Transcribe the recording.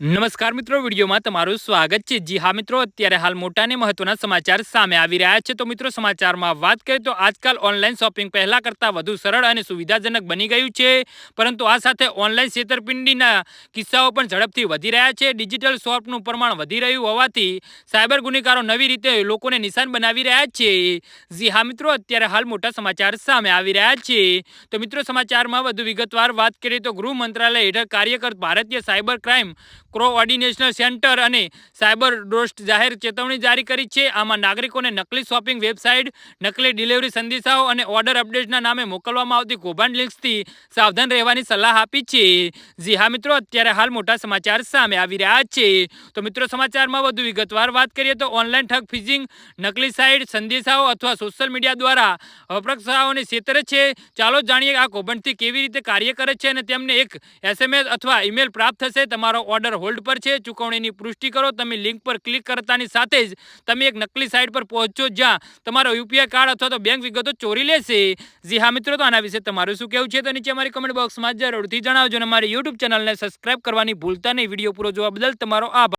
નમસ્કાર મિત્રો, વિડીયોમાં તમારું સ્વાગત છે. જી હા મિત્રો, અત્યારે હાલ મોટા અને મહત્વના સમાચાર સામે આવી રહ્યા છે. તો મિત્રો, સમાચારમાં વાત કરીએ તો આજકાલ ઓનલાઈન શોપિંગ પહેલા કરતાં વધુ સરળ અને સુવિધાજનક બની ગયું છે. પરંતુ આ સાથે ઓનલાઈન છેતરપિંડીના કિસ્સાઓ પણ ઝડપથી વધી રહ્યા છે. ડિજિટલ શોપનું પ્રમાણ વધી રહ્યું હોવાથી સાયબર ગુનેગારો નવી રીતે લોકોને નિશાન બનાવી રહ્યા છે. જી હા મિત્રો, અત્યારે હાલ મોટા સમાચાર સામે આવી રહ્યા છે. તો મિત્રો, સમાચારમાં વધુ વિગતવાર વાત કરીએ તો ગૃહ મંત્રાલય હેઠળ કાર્યકર ભારતીય સાયબર ક્રાઇમ કોઓર્ડિનેશન સેન્ટર અને સાયબર ડોસ્ટ જાહેર ચેતવણી જારી કરી છે. આમાં નાગરિકોને નકલી શોપિંગ વેબસાઇટ, નકલી ડિલિવરી સંદેશાઓ અને ઓર્ડર અપડેટના નામે મોકલવામાં આવતી કૌભાંડ લિંક્સથી સાવધાન રહેવાની સલાહ આપી છે. જી હા મિત્રો, અત્યારે હાલ મોટા સમાચાર સામે આવી રહ્યા છે. તો મિત્રો, સમાચારમાં વધુ વિગતવાર વાત કરીએ તો ઓનલાઈન ઠગ ફિઝિંગ, નકલી સાઇટ, સંદેશાઓ અથવા સોશિયલ મીડિયા દ્વારા અપ્રક્ષાઓને છેતરે છે. ચાલો જાણીએ આ કૌભાંડથી કેવી રીતે કાર્ય કરે છે અને તેમને એક એસએમએસ અથવા ઈમેલ પ્રાપ્ત થશે. તમારો ઓર્ડર હોલ્ડ પર છે, ચૂકવણીની પુષ્ટિ કરો, તમે લિંક પર ક્લિક કરતાની સાથે જ તમે એક નકલી સાઇટ પર પહોંચો જ્યાં તમારો યુપીઆઈ કાર્ડ અથવા તો બેંક વિગતો ચોરી લેશે. જી હા મિત્રો, તો આના વિશે તમારું શું કહેવું છે, તો નીચે અમારી કમેન્ટ બોક્સમાં જરૂરથી જણાવજો અને મારી યુટ્યુબ ચેનલને સબસ્ક્રાઇબ કરવાની ભૂલતા નહીં. વીડિયો પૂરો જોવા બદલ તમારો આભાર.